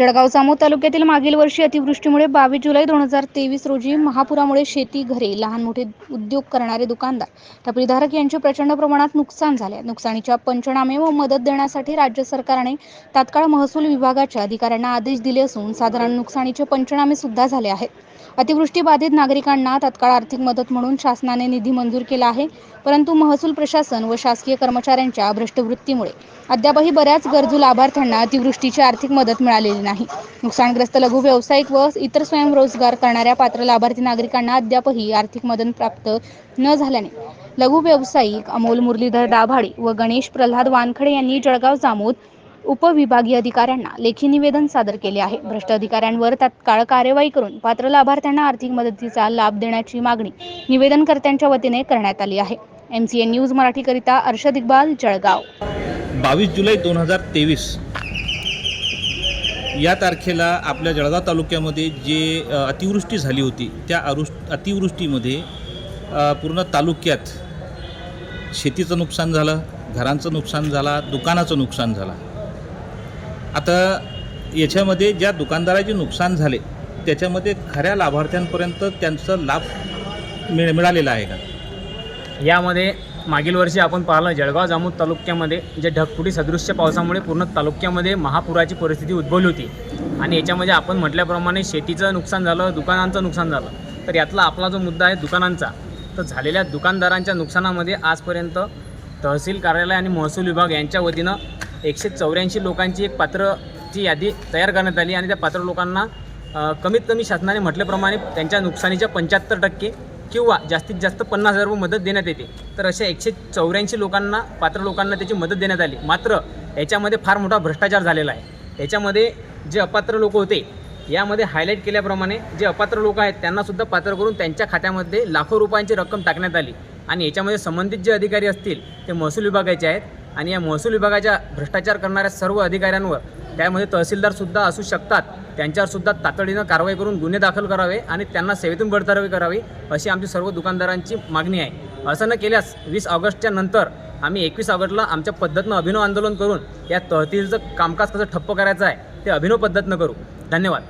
जळगाव जामोद तालुक्यातील मागील वर्षी अतिवृष्टीमुळे बावीस जुलै दोन हजार तेवीस रोजी महापुरामुळे शेती घरे लहान मोठे उद्योग करणारे दुकानदार टपरीधारक यांचे प्रचंड प्रमाणात नुकसान झाले. नुकसानीच्या पंचनामे व मदत देण्यासाठी राज्य सरकारने तात्काळ महसूल विभागाच्या अधिकाऱ्यांना आदेश दिले असून साधारण नुकसानीचे पंचनामे सुद्धा झाले आहेत. अतिवृष्टी बाधित नागरिकांना तात्काळ आर्थिक मदत म्हणून शासनाने निधी मंजूर केला आहे. परंतु महसूल प्रशासन व शासकीय कर्मचाऱ्यांच्या भ्रष्टवृत्तीमुळे अद्यापही बऱ्याच गरजू लाभार्थ्यांना अतिवृष्टीची आर्थिक मदत मिळालेली नाही. नुकसानग्रस्त लघु व्यावसायिक व इतर स्वयंरोजगार करणाऱ्या पात्र लाभार्थी नागरिकांना अद्यापही आर्थिक मदत प्राप्त न झाल्याने लघु व्यावसायिक अमोल मुरलीधर दाभाडे व गणेश प्रल्हाद वानखडे यांनी जळगाव जामोद उपविभागीय अधिकाऱ्यांना लेखी निवेदन सादर केले आहे. भ्रष्ट अधिकाऱ्यांवर तात्काळ कार्यवाही करून पात्र लाभार्थ्यांना आर्थिक मदतीचा लाभ देण्याची मागणी निवेदनकर्त्यांच्या वतीने करण्यात आली आहे. एम सी एन न्यूज मराठीकरिता अर्षद इक्बाल जळगाव. बावीस जुलै दोन हजार तेवीस या तारखेला आपल्या जळगाव तालुक्यामध्ये जे अतिवृष्टी झाली होती त्या अरुष अतिवृष्टीमध्ये पूर्ण तालुक्यात शेतीचं नुकसान झालं घरांचं नुकसान झाला दुकानाचं नुकसान झालं. आता याच्यामध्ये ज्या दुकानदाराचे नुकसान झाले त्याच्यामध्ये खऱ्या लाभार्थ्यांपर्यंत त्यांचा लाभ मिळ मिळालेला आहे का? यामध्ये मागील वर्षी आपण पाहिलं जळगाव जामोद तालुक्यामध्ये जे ढगफुटी सदृश्य पावसामुळे पूर्ण तालुक्यामध्ये महापुराची परिस्थिती उद्भवली होती. आणि याच्यामध्ये आपण म्हटल्याप्रमाणे शेतीचं नुकसान झालं दुकानांचं नुकसान झालं. तर यातला आपला जो मुद्दा आहे दुकानांचा तर झालेल्या दुकानदारांच्या नुकसानामध्ये आजपर्यंत तहसील कार्यालय आणि महसूल विभाग यांच्या वतीनं एकशे चौऱ्याऐंशी लोकांची एक पात्रची यादी तयार करण्यात आली आणि त्या पात्र लोकांना कमीत कमी शासनाने म्हटल्याप्रमाणे त्यांच्या नुकसानीच्या पंच्याहत्तर टक्के किंवा जास्तीत जास्त पन्नास हजार रुपये मदत देण्यात येते. तर अशा एकशे चौऱ्याऐंशी लोकांना पात्र लोकांना त्याची मदत देण्यात आली. मात्र याच्यामध्ये फार मोठा भ्रष्टाचार झालेला आहे. याच्यामध्ये जे अपात्र लोक होते यामध्ये हायलाईट केल्याप्रमाणे जे अपात्र लोक आहेत त्यांनासुद्धा पात्र करून त्यांच्या खात्यामध्ये लाखो रुपयांची रक्कम टाकण्यात आली. आणि याच्यामध्ये संबंधित जे अधिकारी असतील ते महसूल विभागाचे आहेत. आणि या महसूल विभागाच्या भ्रष्टाचार करणाऱ्या सर्व अधिकाऱ्यांवर त्यामध्ये तहसीलदारसुद्धा असू शकतात. त्यांच्यावर सुद्धा तातडीनं कारवाई करून गुन्हे दाखल करावे आणि त्यांना सेवेतून बडतर्फी करावी अशी आमची सर्व दुकानदारांची मागणी आहे. असं न केल्यास वीस ऑगस्टच्या नंतर आम्ही एकवीस ऑगस्टला आमच्या पद्धतीनं अभिनव आंदोलन करून या तहसीलचं कामकाज कसं ठप्प करायचं आहे ते अभिनव पद्धतीनं करू. धन्यवाद.